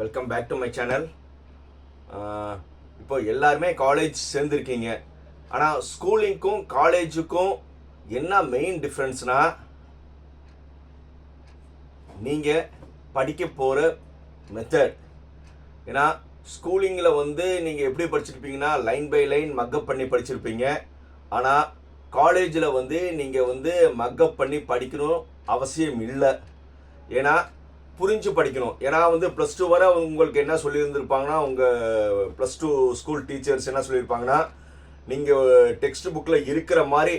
Welcome back to my channel இப்போ எல்லாருமே college சேர்ந்துருக்கீங்க. ஆனால் ஸ்கூலிங்க்கும் காலேஜுக்கும் என்ன மெயின் டிஃப்ரென்ஸ்னா நீங்கள் படிக்க போகிற மெத்தட் ஏன்னா ஸ்கூலிங்கில் வந்து நீங்கள் எப்படி படிச்சிருப்பீங்கன்னா line by line mug up பண்ணி படிச்சிருப்பீங்க. ஆனால் காலேஜில் வந்து நீங்கள் வந்து மக்கப் பண்ணி படிக்கணும் அவசியம் இல்லை. ஏன்னா புரிஞ்சு படிக்கணும். ஏன்னா வந்து ப்ளஸ் டூ வரை உங்களுக்கு என்ன சொல்லியிருந்திருப்பாங்கன்னா உங்கள் ப்ளஸ் டூ ஸ்கூல் டீச்சர்ஸ் என்ன சொல்லியிருப்பாங்கன்னா நீங்கள் டெக்ஸ்ட் புக்கில் இருக்கிற மாதிரி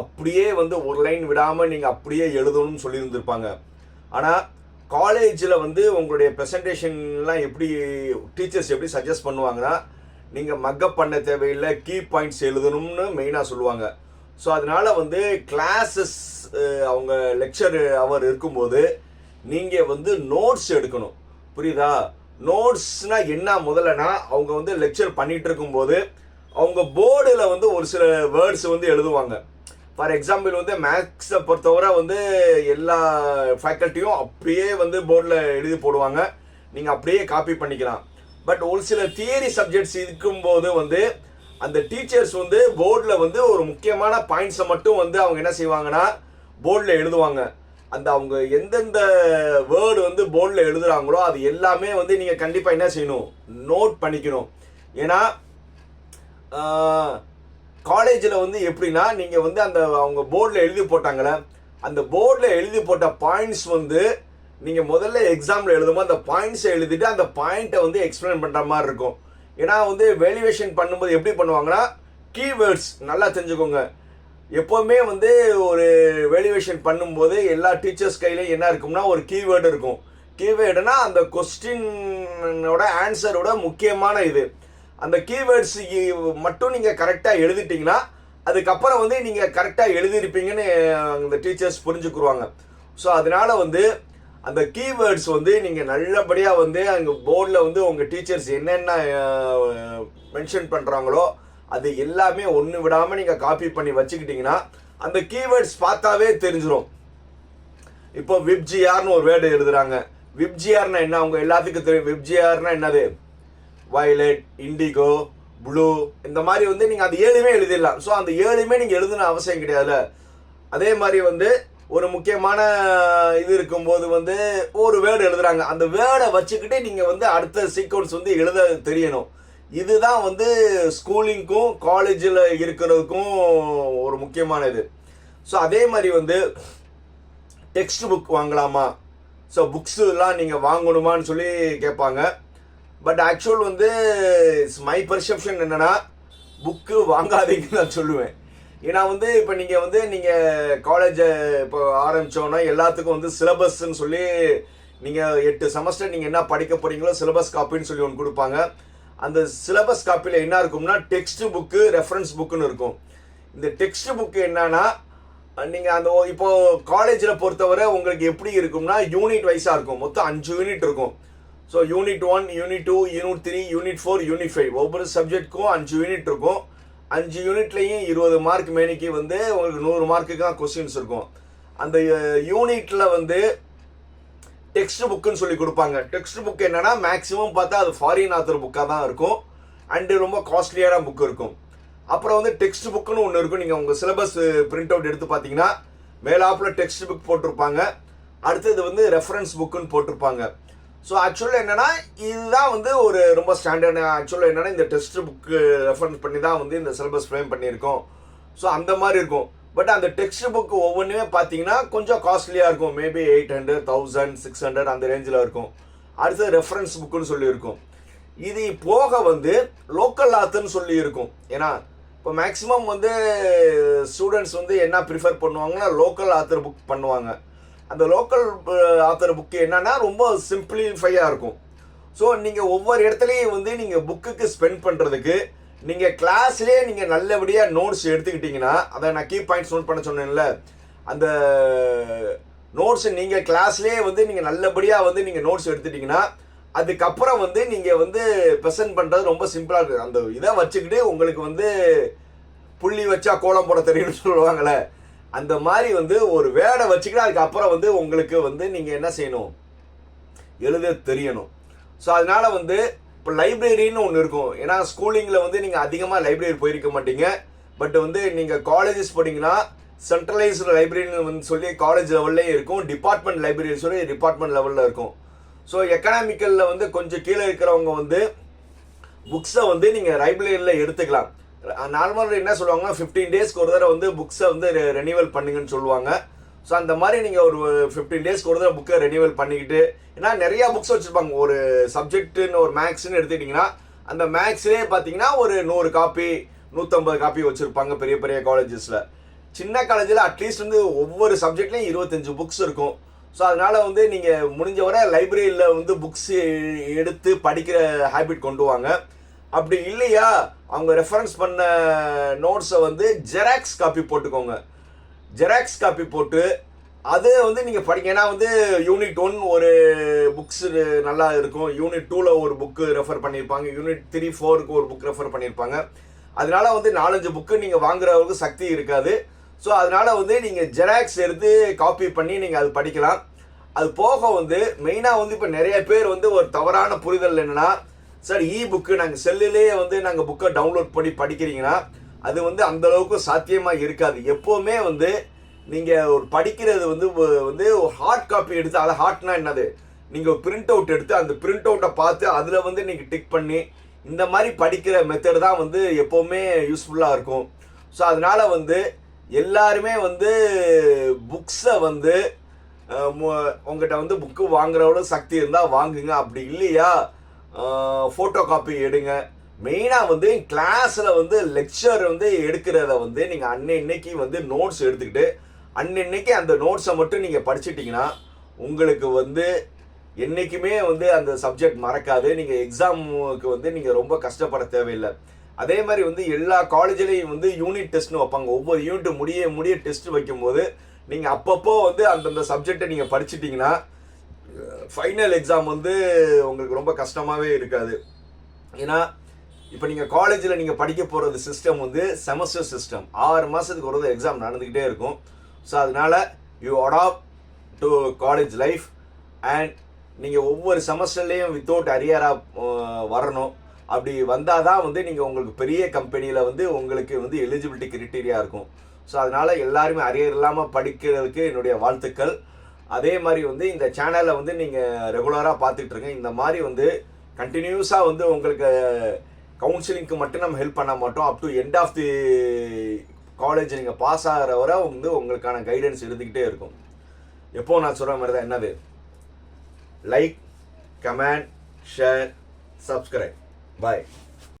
அப்படியே வந்து ஒரு லைன் விடாமல் நீங்கள் அப்படியே எழுதணும்னு சொல்லியிருந்திருப்பாங்க. ஆனால் காலேஜில் வந்து உங்களுடைய ப்ரெசன்டேஷன்லாம் எப்படி டீச்சர்ஸ் எப்படி சஜஸ்ட் பண்ணுவாங்கன்னா நீங்கள் மக்கப் பண்ண தேவையில்லை கீ பாயிண்ட்ஸ் எழுதணும்னு மெயினாக சொல்லுவாங்க. ஸோ அதனால் வந்து கிளாஸஸ் அவங்க லெக்சர் அவர் இருக்கும்போது நீங்கள் வந்து நோட்ஸ் எடுக்கணும். புரியுதா? நோட்ஸ்னால் என்ன முதல்லனா அவங்க வந்து லெக்சர் பண்ணிகிட்டு இருக்கும்போது அவங்க போர்டில் வந்து ஒரு சில வேர்ட்ஸ் வந்து எழுதுவாங்க. ஃபார் எக்ஸாம்பிள் வந்து மேக்ஸை பொறுத்தவரை வந்து எல்லா ஃபேக்கல்ட்டியும் அப்படியே வந்து போர்டில் எழுதி போடுவாங்க. நீங்கள் அப்படியே காப்பி பண்ணிக்கலாம். பட் ஒரு சில தியரி சப்ஜெக்ட்ஸ் இருக்கும்போது வந்து அந்த டீச்சர்ஸ் வந்து போர்டில் வந்து ஒரு முக்கியமான பாயிண்ட்ஸை மட்டும் வந்து அவங்க என்ன செய்வாங்கன்னா போர்டில் எழுதுவாங்க. அந்த அவங்க எந்தெந்த வேர்டு வந்து போர்டில் எழுதுகிறாங்களோ அது எல்லாமே வந்து நீங்கள் கண்டிப்பாக என்ன செய்யணும்? நோட் பண்ணிக்கணும். ஏன்னா காலேஜில் வந்து எப்படின்னா நீங்கள் வந்து அந்த அவங்க போர்டில் எழுதி போட்டாங்களே அந்த போர்டில் எழுதி போட்ட பாயிண்ட்ஸ் வந்து நீங்கள் முதல்ல எக்ஸாமில் எழுதும்போது அந்த பாயிண்ட்ஸை எழுதிட்டு அந்த பாயிண்ட்டை வந்து எக்ஸ்பிளைன் பண்ணுற மாதிரி இருக்கும். ஏன்னா வந்து வேல்யூவேஷன் பண்ணும்போது எப்படி பண்ணுவாங்கன்னா கீவேர்ட்ஸ் நல்லா தெரிஞ்சுக்கோங்க. எப்போவுமே வந்து ஒரு வேல்யூவேஷன் பண்ணும்போது எல்லா டீச்சர்ஸ் கையிலையும் என்ன இருக்கும்னா ஒரு கீவேர்டு இருக்கும். கீவேர்டுனா அந்த கொஸ்டினோட ஆன்சரோட முக்கியமான இது. அந்த கீவேர்ட்ஸ் மட்டும் நீங்கள் கரெக்டாக எழுதிட்டீங்கன்னா அதுக்கப்புறம் வந்து நீங்கள் கரெக்டாக எழுதியிருப்பீங்கன்னு அந்த டீச்சர்ஸ் புரிஞ்சுக்குருவாங்க. ஸோ அதனால வந்து அந்த கீவேர்ட்ஸ் வந்து நீங்கள் நல்லபடியாக வந்து அங்கே போர்டில் வந்து உங்கள் டீச்சர்ஸ் என்னென்ன மென்ஷன் பண்ணுறாங்களோ அது எல்லாமே ஒன்று விடாமல் நீங்கள் காப்பி பண்ணி வச்சுக்கிட்டிங்கன்னா அந்த கீவேர்ட்ஸ் பார்த்தாவே தெரிஞ்சிடும் இப்போ விப்ஜிஆர்னு ஒரு வேர்டு எழுதுறாங்க. விப்ஜிஆர்னா என்ன? அவங்க எல்லாத்துக்கும் தெரியும். விப்ஜிஆர்னா என்னது? வயலட் இண்டிகோ ப்ளூ இந்த மாதிரி வந்து நீங்கள் அந்த ஏழுமே எழுதிடலாம். ஸோ அந்த ஏழுமே நீங்கள் எழுதுன அவசியம் கிடையாதுல்ல. அதே மாதிரி வந்து ஒரு முக்கியமான இது இருக்கும்போது வந்து ஒரு வேர்டு எழுதுறாங்க. அந்த வேர்டை வச்சுக்கிட்டே நீங்கள் வந்து அடுத்த சீக்வன்ஸ் வந்து எழுத தெரியணும். இதுதான் வந்து ஸ்கூலிங்க்கும் காலேஜில் இருக்கிறதுக்கும் ஒரு முக்கியமான இது. ஸோ அதே மாதிரி வந்து டெக்ஸ்ட் புக் வாங்கலாமா? ஸோ புக்ஸுலாம் நீங்கள் வாங்கணுமான்னு சொல்லி கேட்பாங்க. பட் ஆக்சுவல் வந்து மை பர்செப்ஷன் என்னென்னா புக்கு வாங்காதீங்கன்னு நான் சொல்லுவேன். ஏன்னா வந்து இப்போ நீங்கள் வந்து நீங்கள் காலேஜை இப்போ ஆரம்பித்தோன்னா எல்லாத்துக்கும் வந்து சிலபஸ்ன்னு சொல்லி நீங்கள் எட்டு செமஸ்டர் நீங்கள் என்ன படிக்க போகிறீங்களோ சிலபஸ் காப்பின்னு சொல்லி ஒன்று கொடுப்பாங்க. அந்த சிலபஸ் காப்பியில் என்ன இருக்கும்னா டெக்ஸ்ட் புக்கு ரெஃபரன்ஸ் புக்குன்னு இருக்கும். இந்த டெக்ஸ்ட் புக்கு என்னன்னா நீங்கள் அந்த இப்போ காலேஜில் பொறுத்தவரை உங்களுக்கு எப்படி இருக்கும்னா யூனிட் வைஸாக இருக்கும். மொத்தம் அஞ்சு யூனிட் இருக்கும். So unit one unit two unit three unit four unit five ஒவ்வொரு சப்ஜெக்ட்க்கும் அஞ்சு யூனிட் இருக்கும். அஞ்சு யூனிட்லேயும் இருபது மார்க் மேனிக்கு வந்து உங்களுக்கு நூறு மார்க்குக்கு தான் கொஸ்டின்ஸ் இருக்கும். அந்த யூனிட்டில் வந்து டெக்ஸ்ட் புக்குன்னு சொல்லி கொடுப்பாங்க. டெக்ஸ்ட் புக் என்னன்னா மேக்ஸிமம் பார்த்தா அது ஃபாரின் ஆத்தர் புக்காக தான் இருக்கும். அண்டு ரொம்ப காஸ்ட்லியான புக் இருக்கும். அப்புறம் வந்து டெக்ஸ்ட் புக்குன்னு ஒன்று இருக்கும். நீங்கள் உங்கள் சிலபஸ் பிரிண்ட் அவுட் எடுத்து பார்த்தீங்கன்னா மேலாப்பில் டெக்ஸ்ட் புக் போட்டிருப்பாங்க. அடுத்தது வந்து ரெஃபரன்ஸ் புக்குன்னு போட்டிருப்பாங்க. ஸோ ஆக்சுவலாக என்னென்னா இதுதான் வந்து ஒரு ரொம்ப ஸ்டாண்டர்ட் ஆக்சுவலாக என்னென்னா இந்த டெக்ஸ்ட் புக்கு ரெஃபரன்ஸ் பண்ணி தான் வந்து இந்த சிலபஸ் ஃப்ரேம் பண்ணியிருக்கோம். ஸோ அந்த மாதிரி இருக்கும். பட் அந்த டெக்ஸ்ட் புக் ஒவ்வொன்றுமே பார்த்தீங்கன்னா கொஞ்சம் காஸ்ட்லியாக இருக்கும். Maybe eight hundred thousand six hundred அந்த ரேஞ்சில் இருக்கும். அடுத்தது ரெஃபரன்ஸ் புக்குன்னு சொல்லியிருக்கும் இது போக வந்து லோக்கல் ஆத்துன்னு சொல்லி இருக்கும். ஏன்னா இப்போ மேக்ஸிமம் வந்து ஸ்டூடெண்ட்ஸ் வந்து என்ன ப்ரிஃபர் பண்ணுவாங்கன்னா லோக்கல் ஆத்தர் புக் பண்ணுவாங்க. அந்த லோக்கல் ஆத்தர் புக்கு என்னன்னா ரொம்ப சிம்பிளிஃபையாக இருக்கும். ஸோ நீங்கள் ஒவ்வொரு இடத்துலையும் வந்து நீங்கள் புக்குக்கு ஸ்பெண்ட் பண்ணுறதுக்கு நீங்கள் கிளாஸ்லேயே நீங்கள் நல்லபடியாக நோட்ஸ் எடுத்துக்கிட்டிங்கன்னா அதை நான் கீ பாயிண்ட்ஸ் நோட் பண்ண சொன்னேன்ல அந்த நோட்ஸ் நீங்கள் கிளாஸ்லேயே வந்து நீங்கள் நல்லபடியாக வந்து நீங்கள் நோட்ஸ் எடுத்துட்டிங்கன்னா அதுக்கப்புறம் வந்து நீங்கள் வந்து ப்ரெசென்ட் பண்ணுறது ரொம்ப சிம்பிளாக இருக்குது அந்த இதை வச்சுக்கிட்டு உங்களுக்கு வந்து புள்ளி வச்சா கோலம் போட தெரியும்னு சொல்லுவாங்கள்ல அந்த மாதிரி வந்து ஒரு வேடை வச்சுக்கிட்டு அதுக்கப்புறம் வந்து உங்களுக்கு வந்து நீங்கள் என்ன செய்யணும்? எழுத தெரியணும். ஸோ அதனால் வந்து இப்போ லைப்ரரின்னு ஒன்று இருக்கும். ஏன்னா ஸ்கூலிங்கில் வந்து நீங்கள் அதிகமாக லைப்ரரி போயிருக்க மாட்டீங்க. பட் வந்து நீங்கள் காலேஜஸ் போனீங்கன்னா சென்ட்ரலைஸ்டு லைப்ரரின்னு வந்து சொல்லி காலேஜ் லெவல்லையும் இருக்கும். டிபார்ட்மெண்ட் லைப்ரரி சொல்லி டிபார்ட்மெண்ட் லெவலில் இருக்கும். ஸோ எக்கனாமிக்கலில் வந்து கொஞ்சம் கீழே இருக்கிறவங்க வந்து புக்ஸை வந்து நீங்கள் லைப்ரரியில் எடுத்துக்கலாம். நார்மலாக என்ன சொல்லுவாங்கன்னா ஃபிஃப்டீன் டேஸ்க்கு ஒரு தடவை வந்து புக்ஸை வந்து ரெனியூவல் பண்ணுங்கன்னு சொல்லுவாங்க. ஸோ அந்த மாதிரி நீங்கள் ஒரு ஃபிஃப்டீன் டேஸ்க்கு ஒரு தடவை புக்கை ரெனியூவல் பண்ணிக்கிட்டு ஏன்னா நிறையா புக்ஸ் வச்சுருப்பாங்க. ஒரு சப்ஜெக்ட்டுன்னு ஒரு மேக்ஸ்னு எடுத்துக்கிட்டிங்கன்னா அந்த மேக்ஸ்லேயே பார்த்தீங்கன்னா ஒரு நூறு காப்பி நூற்றம்பது காப்பி வச்சுருப்பாங்க பெரிய பெரிய காலேஜஸில் சின்ன காலேஜில் அட்லீஸ்ட் வந்து ஒவ்வொரு சப்ஜெக்ட்லேயும் இருபத்தஞ்சு புக்ஸ் இருக்கும். ஸோ அதனால் வந்து நீங்கள் முடிஞ்ச வரை லைப்ரரியில் வந்து புக்ஸ் எடுத்து படிக்கிற ஹேபிட் கொண்டு வாங்க. அப்படி இல்லையா அவங்க ரெஃபரன்ஸ் பண்ண நோட்ஸை வந்து ஜெராக்ஸ் காப்பி போட்டுக்கோங்க. ஜெராக்ஸ் காப்பி போட்டு அது வந்து நீங்கள் படிங்க. ஏன்னா வந்து யூனிட் ஒன் ஒரு புக்ஸ் நல்லா இருக்கும். யூனிட் டூவில் ஒரு புக்கு ரெஃபர் பண்ணியிருப்பாங்க யூனிட் த்ரீ ஃபோருக்கு ஒரு புக் ரெஃபர் பண்ணியிருப்பாங்க அதனால வந்து நாலஞ்சு புக்கு நீங்கள் வாங்குறவங்களுக்கு சக்தி இருக்காது. ஸோ அதனால வந்து நீங்கள் ஜெராக்ஸ் எடுத்து காப்பி பண்ணி நீங்கள் அது படிக்கலாம். அது போக வந்து மெயினாக வந்து இப்போ நிறைய பேர் வந்து ஒரு தவறான புரிதல் என்னென்னா சார் இ புக்கு நாங்கள் செல்லுலேயே வந்து நாங்கள் புக்கை டவுன்லோட் பண்ணி படிக்கிறீங்கன்னா அது வந்து அந்த அளவுக்கு சாத்தியமாக இருக்காது. எப்போவுமே வந்து நீங்கள் ஒரு படிக்கிறது வந்து வந்து ஒரு ஹார்ட் காப்பி எடுத்து அதை ஹார்ட்னா என்னது? நீங்கள் பிரிண்ட் அவுட் எடுத்து அந்த பிரிண்ட் அவுட்டை பார்த்து அதில் வந்து நீங்கள் டிக் பண்ணி இந்த மாதிரி படிக்கிற மெத்தட் தான் வந்து எப்போவுமே யூஸ்ஃபுல்லாக இருக்கும். ஸோ அதனால் வந்து எல்லாருமே வந்து புக்ஸை வந்து உங்கள்கிட்ட மு- வந்து புக்கு வாங்குறவளோ சக்தி இருந்தால் வாங்குங்க. அப்படி இல்லையா? ஃபோட்டோ காப்பி எடுங்க. மெயினாக வந்து கிளாஸில் வந்து லெக்சர் வந்து எடுக்கிறத வந்து நீங்கள் அன்னைக்கு வந்து நோட்ஸ் எடுத்துக்கிட்டு அன்னன்னைக்கு அந்த நோட்ஸை மட்டும் நீங்கள் படிச்சிட்டிங்கன்னா உங்களுக்கு வந்து என்றைக்குமே வந்து அந்த சப்ஜெக்ட் மறக்காது. நீங்கள் எக்ஸாமுக்கு வந்து நீங்கள் ரொம்ப கஷ்டப்பட தேவையில்லை. அதே மாதிரி வந்து எல்லா காலேஜ்லேயும் வந்து யூனிட் டெஸ்ட்னு வைப்பாங்க. ஒவ்வொரு யூனிட் முடிய முடிய டெஸ்ட் வைக்கும்போது நீங்கள் அப்பப்போ வந்து அந்தந்த சப்ஜெக்டை நீங்கள் படிச்சிட்டிங்கன்னா ஃபைனல் எக்ஸாம் வந்து உங்களுக்கு ரொம்ப கஷ்டமாகவே இருக்காது. ஏன்னா இப்போ நீங்கள் காலேஜில் நீங்கள் படிக்க போகிறது சிஸ்டம் வந்து செமஸ்டர் சிஸ்டம் ஆறு மாதத்துக்கு ஒரு எக்ஸாம் நடந்துக்கிட்டே இருக்கும். ஸோ அதனால் you adapt to college life and நீங்கள் ஒவ்வொரு செமஸ்டர்லேயும் வித்தவுட் அரியராக வரணும். அப்படி வந்தால் தான் வந்து நீங்கள் உங்களுக்கு பெரிய கம்பெனியில் வந்து உங்களுக்கு வந்து எலிஜிபிலிட்டி கிரிட்டீரியா இருக்கும். ஸோ அதனால் எல்லாருமே அரியர் இல்லாமல் படிக்கிறதுக்கு என்னுடைய வாழ்த்துக்கள். அதே மாதிரி வந்து இந்த சேனலை வந்து நீங்கள் ரெகுலராக பார்த்துட்ருங்க இந்த மாதிரி வந்து கண்டினியூஸாக வந்து உங்களுக்கு கவுன்சிலிங்க்கு மட்டும் நம்ம ஹெல்ப் பண்ண மாட்டோம். Up to end of the college நீங்கள் பாஸ் ஆகிற வரை வந்து உங்களுக்கான கைடன்ஸ் இருந்துக்கிட்டே இருக்கும். எப்போ நான் சொல்கிற மாதிரி தான் என்னது? Like comment share subscribe bye